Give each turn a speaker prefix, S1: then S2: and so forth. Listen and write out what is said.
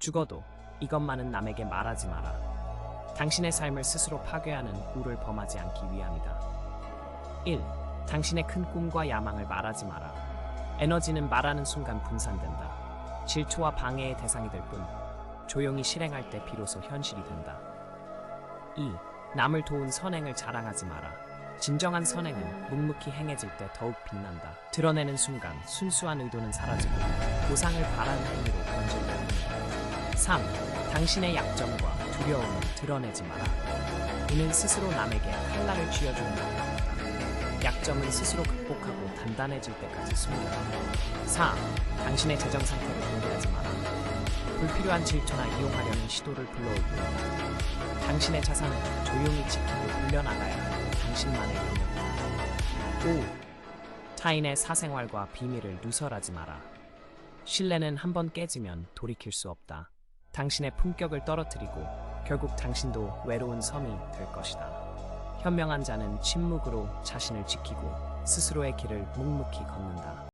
S1: 죽어도 이것만은 남에게 말하지 마라. 당신의 삶을 스스로 파괴하는 우를 범하지 않기 위함이다. 1. 당신의 큰 꿈과 야망을 말하지 마라. 에너지는 말하는 순간 분산된다. 질투와 방해의 대상이 될 뿐, 조용히 실행할 때 비로소 현실이 된다. 2. 남을 도운 선행을 자랑하지 마라. 진정한 선행은 묵묵히 행해질 때 더욱 빛난다. 드러내는 순간 순수한 의도는 사라지고 보상을 바라는 행위로 변질된다. 3. 당신의 약점과 두려움을 드러내지 마라. 이는 스스로 남에게 칼날을 쥐어주는 것 같다. 약점은 스스로 극복하고 단단해질 때까지 숨겨라. 4. 당신의 재정 상태를 공개하지 마라. 불필요한 질투나 이용하려는 시도를 불러올 뿐이다. 당신의 자산은 조용히 지키고 불려나가야 당신만의 영역이다. 5. 타인의 사생활과 비밀을 누설하지 마라. 신뢰는 한 번 깨지면 돌이킬 수 없다. 당신의 품격을 떨어뜨리고 결국 당신도 외로운 섬이 될 것이다. 현명한 자는 침묵으로 자신을 지키고 스스로의 길을 묵묵히 걷는다.